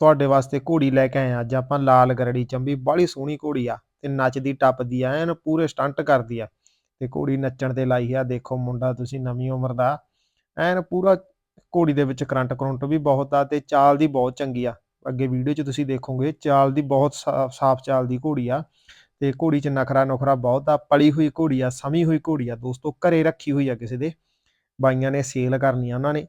ਤੁਹਾਡੇ ਵਾਸਤੇ ਘੋੜੀ ਲੈ ਕੇ ਆਏ ਹਾਂ ਅੱਜ। ਆਪਾਂ ਲਾਲ ਗਰੜੀ ਚੰਬੀ, ਬਾਹਲੀ ਸੋਹਣੀ ਘੋੜੀ ਆ ਤੇ ਨੱਚਦੀ, ਟੱਪਦੀ ਆ, ਐਨ ਪੂਰੇ ਸਟੰਟ ਕਰਦੀ ਆ। ਤੇ ਘੋੜੀ ਨੱਚਣ ਤੇ ਲਾਈ ਆ, ਦੇਖੋ ਮੁੰਡਾ ਤੁਸੀਂ ਨਵੀਂ ਉਮਰ ਦਾ। ਐਨ ਪੂਰਾ ਘੋੜੀ ਦੇ ਵਿੱਚ ਕਰੰਟ ਕਰੰਟ ਵੀ ਬਹੁਤ ਆ ਤੇ ਚਾਲ ਦੀ ਬਹੁਤ ਚੰਗੀ ਆ। ਅੱਗੇ ਵੀਡੀਓ 'ਚ ਤੁਸੀਂ ਦੇਖੋਗੇ, ਚਾਲ ਦੀ ਬਹੁਤ ਸਾਫ਼ ਚਾਲ ਦੀ ਘੋੜੀ ਆ। ਤੇ ਘੋੜੀ 'ਚ ਨਖਰਾ ਨੁਖਰਾ ਬਹੁਤ ਆ, ਪਲੀ ਹੋਈ ਘੋੜੀ ਆ ਸਮੀ ਹੋਈ ਘੋੜੀ ਆ। ਦੋਸਤੋ, ਘਰੇ ਰੱਖੀ ਹੋਈ ਆ ਕਿਸੇ ਦੇ। ਬਾਈਆਂ ਨੇ ਸੇਲ ਕਰਨੀ ਆ ਉਹਨਾਂ ਨੇ।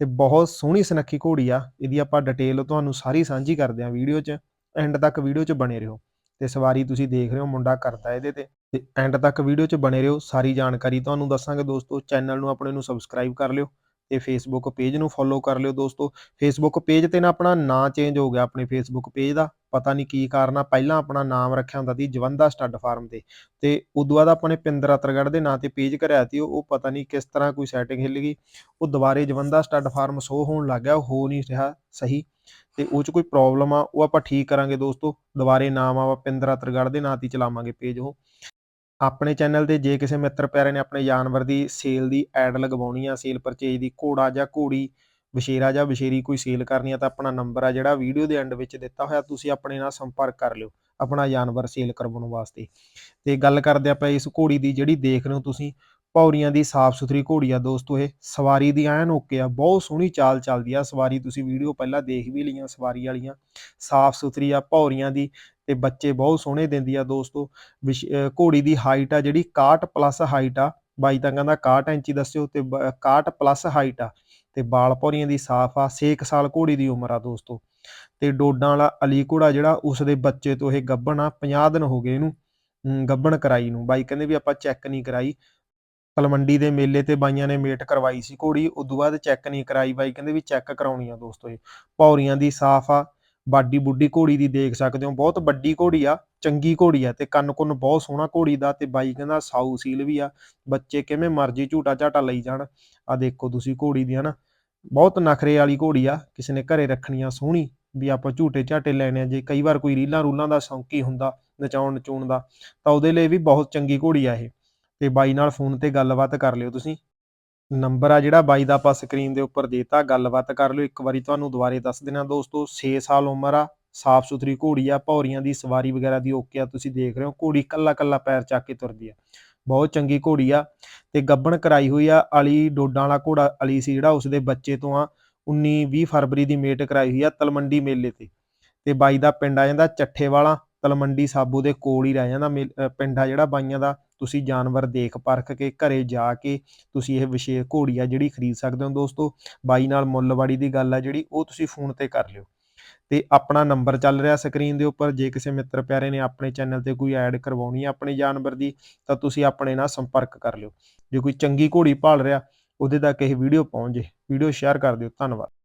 ਤੇ ਬਹੁਤ ਸੋਹਣੀ ਸੁਨੱਖੀ ਘੋੜੀ ਆ, ਇਹਦੀ ਆਪਾਂ ਡਿਟੇਲ ਤੁਹਾਨੂੰ ਸਾਰੀ ਸਾਂਝੀ ਕਰਦੇ ਆ ਵੀਡੀਓ 'ਚ ਐਂਡ ਤੱਕ ਵੀਡੀਓ 'ਚ ਬਣੇ ਰਹੋ ਤੇ ਸਵਾਰੀ ਤੁਸੀਂ ਦੇਖ ਰਹੇ ਹੋ ਮੁੰਡਾ ਕਰਦਾ ਇਹਦੇ ਤੇ ਤੇ ਐਂਡ ਤੱਕ ਵੀਡੀਓ 'ਚ ਬਣੇ ਰਹੋ, ਸਾਰੀ ਜਾਣਕਾਰੀ ਤੁਹਾਨੂੰ ਦੱਸਾਂਗੇ ਦੋਸਤੋ ਚੈਨਲ ਨੂੰ ਆਪਣੇ ਨੂੰ ਸਬਸਕ੍ਰਾਈਬ ਕਰ ਲਿਓ ਤੇ ਫੇਸਬੁੱਕ ਪੇਜ ਨੂੰ ਫੋਲੋ ਕਰ ਲਿਓ ਦੋਸਤੋ। ਫੇਸਬੁੱਕ ਪੇਜ ਤੇ ਨਾ ਆਪਣਾ ਨਾਂ ਚੇਂਜ ਹੋ ਗਿਆ ਆਪਣੇ ਫੇਸਬੁੱਕ ਪੇਜ ਦਾ। ਪਤਾ ਨਹੀਂ ਕੀ ਕਾਰਨ ਆ, ਪਹਿਲਾਂ ਆਪਣਾ ਨਾਮ ਰੱਖਿਆ ਹੁੰਦਾ ਸੀ ਜਵੰਦਾ ਸਟੱਡ ਫਾਰਮ ਤੇ। ਤੇ ਉਦੋਂ ਬਾਅਦ ਆਪਾਂ ਨੇ ਪਿੰਦਰ ਅਤਰਗੜ੍ਹ ਦੇ ਨਾਂ ਤੇ ਪੇਜ ਕਰਿਆ ਸੀ, ਉਹ ਪਤਾ ਨਹੀਂ ਕਿਸ ਤਰ੍ਹਾਂ ਕੋਈ ਸੈਟਿੰਗ ਹਿੱਲ ਗਈ। ਉਹ ਦੁਬਾਰੇ ਜਵੰਦਾ ਸਟੱਡ ਫਾਰਮ ਸ਼ੋ ਹੋਣ ਲੱਗ ਗਿਆ, ਉਹ ਹੋ ਨਹੀਂ ਰਿਹਾ ਸਹੀ। ਤੇ ਉਹ ਚ ਕੋਈ ਪ੍ਰੋਬਲਮ ਆ, ਉਹ ਆਪਾਂ ਠੀਕ ਕਰਾਂਗੇ ਦੋਸਤੋ। ਦੁਬਾਰੇ ਨਾਮ ਆਪਾਂ ਪਿੰਦਰ ਅਤਰਗੜ੍ਹ ਦੇ ਨਾਂ ਤੇ ਚਲਾਵਾਂਗੇ ਪੇਜ ਉਹ। ਆਪਣੇ ਚੈਨਲ ਤੇ ਜੇ ਕਿਸੇ ਮਿੱਤਰ ਪਿਆਰੇ ਨੇ ਆਪਣੇ ਜਾਨਵਰ ਦੀ ਸੇਲ ਦੀ ਐਡ ਲਗਵਾਉਣੀ ਆ, ਸੇਲ ਪਰਚੇਜ ਦੀ, ਘੋੜਾ ਜਾਂ ਘੋੜੀ ਵਿਸ਼ੇਰਾ ਜਾਂ ਵਿਸ਼ੇਰੀ ਕੋਈ ਸੇਲ ਕਰਨੀ ਆ ਤਾਂ ਆਪਣਾ ਨੰਬਰ ਆ ਜਿਹੜਾ ਵੀਡੀਓ ਦੇ ਐਂਡ ਵਿੱਚ ਦਿੱਤਾ ਹੋਇਆ, ਤੁਸੀਂ ਆਪਣੇ ਨਾਲ ਸੰਪਰਕ ਕਰ ਲਿਓ, ਆਪਣਾ ਜਾਨਵਰ ਸੇਲ ਕਰਵਾਉਣ ਵਾਸਤੇ। ਤੇ ਗੱਲ ਕਰਦੇ ਆਪਾਂ ਇਸ ਘੋੜੀ ਦੀ ਜਿਹੜੀ ਦੇਖ ਰਹੇ ਹੋ ਤੁਸੀਂ ਪੌੜੀਆਂ ਦੀ ਸਾਫ਼ ਸੁਥਰੀ ਘੋੜੀ ਆ ਦੋਸਤੋ ਇਹ, ਸਵਾਰੀ ਦੀ ਐਨ ਓਕੇ ਆ, ਬਹੁਤ ਸੋਹਣੀ ਚਾਲ ਚੱਲਦੀ ਆ, ਸਵਾਰੀ ਤੁਸੀਂ ਵੀਡੀਓ ਪਹਿਲਾਂ ਦੇਖ ਵੀ ਲਈਆਂ, ਸਵਾਰੀ ਵਾਲੀਆਂ, ਸਾਫ਼ ਸੁਥਰੀ ਆ ਪੌੜੀਆਂ ਦੀ ਤੇ ਬੱਚੇ ਬਹੁਤ ਸੋਹਣੇ ਦਿੰਦੀ ਆ ਦੋਸਤੋ। ਵਿਸ਼- ਘੋੜੀ ਦੀ ਹਾਈਟ ਆ ਜਿਹੜੀ 61 ਪਲੱਸ ਹਾਈਟ ਆ। ਬਾਈ ਤਾਂ ਕਹਿੰਦਾ 61 ਇੰਚੀ ਦੱਸਿਓ ਤੇ ਬ- 61 ਪਲੱਸ ਹਾਈਟ ਆ। ਤੇ ਬਾਲ ਪੌਰੀਆਂ ਦੀ ਸਾਫ਼ ਆ। 6 ਸਾਲ ਘੋੜੀ ਦੀ ਉਮਰ ਆ ਦੋਸਤੋ। ਤੇ ਡੋਡਾਂ ਵਾਲਾ ਅਲੀ ਘੋੜਾ ਜਿਹੜਾ ਉਸ ਦੇ ਬੱਚੇ ਤੋਂ ਇਹ ਗੱਭਣ ਆ। 50 ਦਿਨ ਹੋ ਗਏ ਇਹਨੂੰ ਅਮ, ਗੱਭਣ ਕਰਾਈ ਨੂੰ। ਬਾਈ ਕਹਿੰਦੇ ਵੀ ਆਪਾਂ ਚੈੱਕ ਨਹੀਂ ਕਰਾਈ। ਤਲਮੰਡੀ ਦੇ ਮੇਲੇ ਤੇ ਬਾਈਆਂ ਨੇ ਮੇਟ ਕਰਵਾਈ ਸੀ ਘੋੜੀ। ਉਦੋਂ ਬਾਅਦ ਚੈੱਕ ਨਹੀਂ ਕਰਾਈ। ਬਾਈ ਕਹਿੰਦੇ ਵੀ ਚੈੱਕ ਕਰਾਉਣੀ ਆ ਦੋਸਤੋ ਇਹ। ਪੌਰੀਆਂ ਦੀ ਸਾਫ਼ ਆ। ਬਾਡੀ ਬੁੱਡੀ ਘੋੜੀ ਦੀ ਦੇਖ ਸਕਦੇ ਹੋ, ਬਹੁਤ ਵੱਡੀ ਘੋੜੀ ਆ, ਚੰਗੀ ਘੋੜੀ ਆ ਤੇ ਕੰਨ ਕੁੰਨ ਬਹੁਤ ਸੋਹਣਾ ਘੋੜੀ ਦਾ ਤੇ ਬਾਈ ਕਹਿੰਦਾ ਸਾਊ ਸੀਲ ਵੀ ਆ, ਬੱਚੇ ਕਿਵੇਂ ਮਰਜ਼ੀ ਝੂਟਾ ਝਾਟਾ ਲਈ ਜਾਣ। ਆ ਦੇਖੋ ਤੁਸੀਂ ਘੋੜੀ ਦੀ ਹਨਾ, ਬਹੁਤ ਨਖਰੇ ਵਾਲੀ ਘੋੜੀ ਆ, ਕਿਸੇ ਨੇ ਘਰੇ ਰੱਖਣੀ ਆ ਸੋਹਣੀ ਵੀ ਆਪਾਂ ਝੂਟੇ ਝਾਟੇ ਲੈਣੇ ਆ, ਜੇ ਕਈ ਵਾਰ ਕੋਈ ਰੀਲਾਂ ਰੂਲਾਂ ਦਾ ਸ਼ੌਂਕੀ ਹੁੰਦਾ ਨਚਾਉਣ ਨਚੂਣ ਦਾ, ਤਾਂ ਉਹਦੇ ਲਈ ਵੀ ਬਹੁਤ ਚੰਗੀ ਘੋੜੀ ਆ ਇਹ। ਤੇ ਬਾਈ ਨਾਲ ਫੋਨ ਤੇ ਗੱਲਬਾਤ ਕਰ ਲਿਓ ਤੁਸੀਂ। ਨੰਬਰ ਆ ਜਿਹੜਾ ਬਾਈ ਦਾ ਆਪਾਂ ਸਕਰੀਨ ਦੇ ਉੱਪਰ ਦੇਤਾ, ਗੱਲਬਾਤ ਕਰ ਲਿਓ, ਇੱਕ ਵਾਰੀ ਤੁਹਾਨੂੰ ਦੁਬਾਰੇ ਦੱਸ ਦੇਣਾ ਦੋਸਤੋ 6 ਸਾਲ ਉਮਰ ਆ, ਸਾਫ਼ ਸੁਥਰੀ ਘੋੜੀ ਆ, ਭੌਰੀਆਂ ਦੀ ਸਵਾਰੀ ਵਗੈਰਾ ਦੀ ਓਕੇ ਆ, ਤੁਸੀਂ ਦੇਖ ਰਹੇ ਹੋ, ਘੋੜੀ ਕੱਲਾ ਕੱਲਾ ਪੈਰ ਚੱਕ ਕੇ ਤੁਰਦੀ ਆ। ਬਹੁਤ ਚੰਗੀ ਘੋੜੀ ਆ ਤੇ ਗੱਬਣ ਕਰਾਈ ਹੋਈ ਆ, ਅਲੀ ਡੋਡਾਂ ਵਾਲਾ ਘੋੜਾ, ਅਲੀ ਸੀ ਜਿਹੜਾ ਉਸਦੇ ਬੱਚੇ ਤੋਂ ਆ 19 20 ਫਰਵਰੀ ਦੀ ਮੇਟ ਕਰਾਈ ਹੋਈ ਆ ਤਲਮੰਡੀ ਮੇਲੇ ਤੇ। ਤੇ ਬਾਈ ਦਾ ਪਿੰਡ ਆ ਜਾਂਦਾ ਚੱਠੇ ਵਾਲਾ ਤਲਮੰਡੀ ਸਾਬੂ ਦੇ ਕੋਲ ਹੀ ਰਹਿ ਜਾਂਦਾ ਮੇਲ- ਪਿੰਡ ਆ ਜਿਹੜਾ ਬਾਈਆਂ ਦਾ ਤੁਸੀਂ ਜਾਨਵਰ ਦੇਖ ਪਰਖ ਕੇ, ਘਰੇ ਜਾ ਕੇ ਤੁਸੀਂ ਇਹ ਵਿਸ਼ੇਸ਼ ਘੋੜੀ ਆ ਜਿਹੜੀ ਖਰੀਦ ਸਕਦੇ ਹੋ ਦੋਸਤੋ, ਬਾਈ ਨਾਲ ਮੁੱਲਵਾੜੀ ਦੀ ਗੱਲ ਆ ਜਿਹੜੀ, ਉਹ ਤੁਸੀਂ ਫੋਨ ਤੇ ਕਰ ਲਿਓ। ਤੇ ਆਪਣਾ ਨੰਬਰ ਚੱਲ ਰਿਹਾ ਸਕਰੀਨ ਦੇ ਉੱਪਰ, ਜੇ ਕਿਸੇ ਮਿੱਤਰ ਪਿਆਰੇ ਨੇ ਆਪਣੇ ਚੈਨਲ ਤੇ ਕੋਈ ਐਡ ਕਰਵਾਉਣੀ ਆ ਆਪਣੇ ਜਾਨਵਰ ਦੀ, ਤਾਂ ਤੁਸੀਂ ਆਪਣੇ ਨਾਲ ਸੰਪਰਕ ਕਰ ਲਿਓ। ਜੇ ਕੋਈ ਚੰਗੀ ਘੋੜੀ ਭਾਲ ਰਿਹਾ, ਉਹਦੇ ਤੱਕ ਇਹ ਵੀਡੀਓ ਪਹੁੰਚ ਜੇ ਵੀਡੀਓ ਸ਼ੇਅਰ ਕਰ ਦਿਓ। ਧੰਨਵਾਦ।